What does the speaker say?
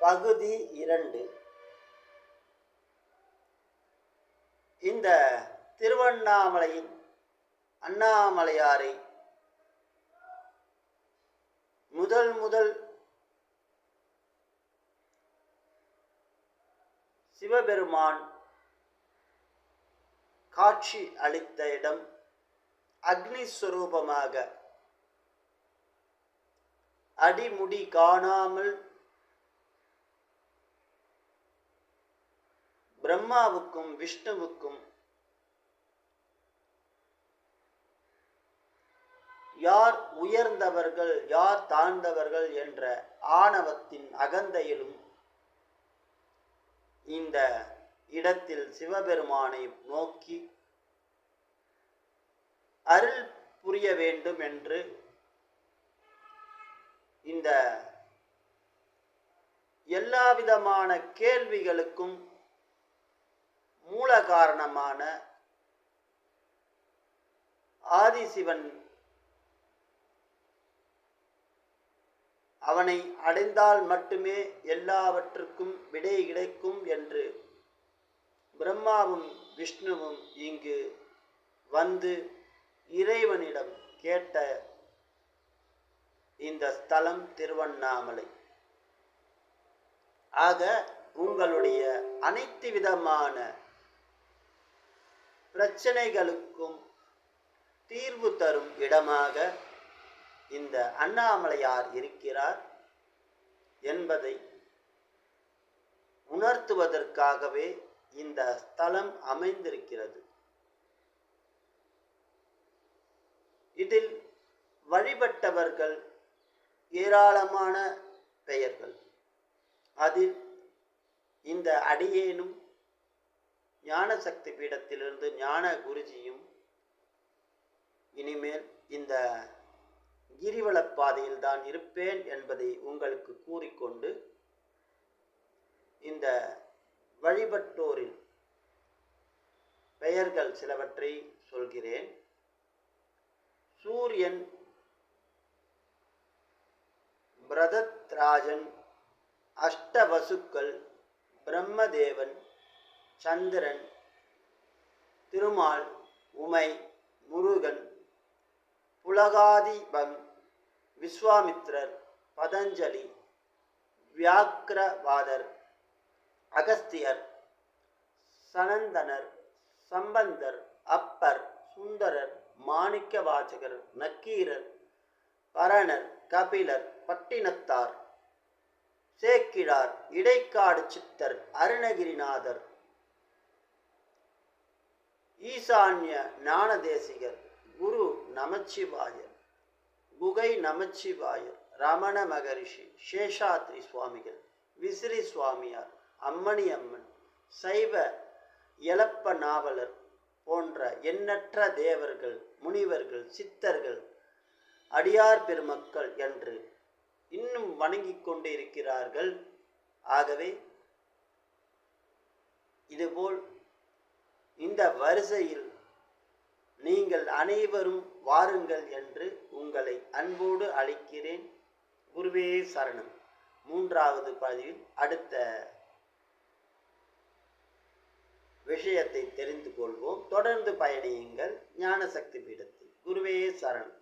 பகுதி இரண்டு. இந்த திருவண்ணாமலையின் அண்ணாமலையாரை முதல் முதல் சிவபெருமான் காட்சி அளித்த இடம் அக்னிஸ்வரூபமாக அடிமுடி காணாமல் பிரம்மாவுக்கும் விஷ்ணுவுக்கும் யார் உயர்ந்தவர்கள் யார் தாழ்ந்தவர்கள் என்ற ஆணவத்தின் அகந்தையிலும் இந்த இடத்தில் சிவபெருமானை நோக்கி அருள் புரிய வேண்டும் என்று இந்த எல்லாவிதமான கேள்விகளுக்கும் மூல காரணமான ஆதிசிவன் அவனை அடைந்தால் மட்டுமே எல்லாவற்றுக்கும் விடை கிடைக்கும் என்று பிரம்மாவும் விஷ்ணுவும் இங்கு வந்து இறைவனிடம் கேட்ட இந்த ஸ்தலம் திருவண்ணாமலை. ஆக உங்களுடைய அனைத்து விதமான பிரச்சனைகளுக்கும் தீர்வு தரும் இடமாக இந்த அண்ணாமலையார் இருக்கிறார் என்பதை உணர்த்துவதற்காகவே இந்த ஸ்தலம் அமைந்திருக்கிறது. இதில் வழிபட்டவர்கள் ஏராளமான பெயர்கள். அதில் இந்த அடியேனும் ஞானசக்தி பீடத்திலிருந்து ஞான குருஜியும் இனிமேல் இந்த கிரிவலப் பாதையில் தான் இருப்பேன் என்பதை உங்களுக்கு கூறிக்கொண்டு இந்த வழிபட்டோரின் பெயர்கள் சிலவற்றை சொல்கிறேன். சூரியன் பிரதத்ராஜன் அஷ்டவசுக்கள் பிரம்மதேவன் சந்திரன் திருமால் உமை முருகன் புலகாதிபன் விஸ்வாமித்ரர் பதஞ்சலி வியாக்கிரவாதர் அகஸ்தியர் சனந்தனர் சம்பந்தர் அப்பர் சுந்தரர் மாணிக்கவாசகர் நக்கீரர் பரணர் கபிலர் பட்டினத்தார் சேக்கிழார் இடைக்காடு சித்தர் அருணகிரிநாதர் ஈசான்ய ஞானதேசிகர் குரு நமச்சிவாயர். குகை நமச்சிவாயர் ரமண மகரிஷி சேஷாத்ரி சுவாமிகள் விசிறி சுவாமியார் அம்மணி அம்மன் சைவ எலப்ப நாவலர் போன்ற எண்ணற்ற தேவர்கள் முனிவர்கள் சித்தர்கள் அடியார் பெருமக்கள் என்று இன்னும் வணங்கி கொண்டிருக்கிறார்கள். ஆகவே இதுபோல் இந்த வரிசையில் நீங்கள் அனைவரும் வாருங்கள் என்று உங்களை அன்போடு அழைக்கிறேன். குருவே சரணம். மூன்றாவது பதிவில் அடுத்த விஷயத்தை தெரிந்து கொள்வோம். தொடர்ந்து பயணியுங்கள் ஞானசக்தி பீடத்தில். குருவே சரணம்.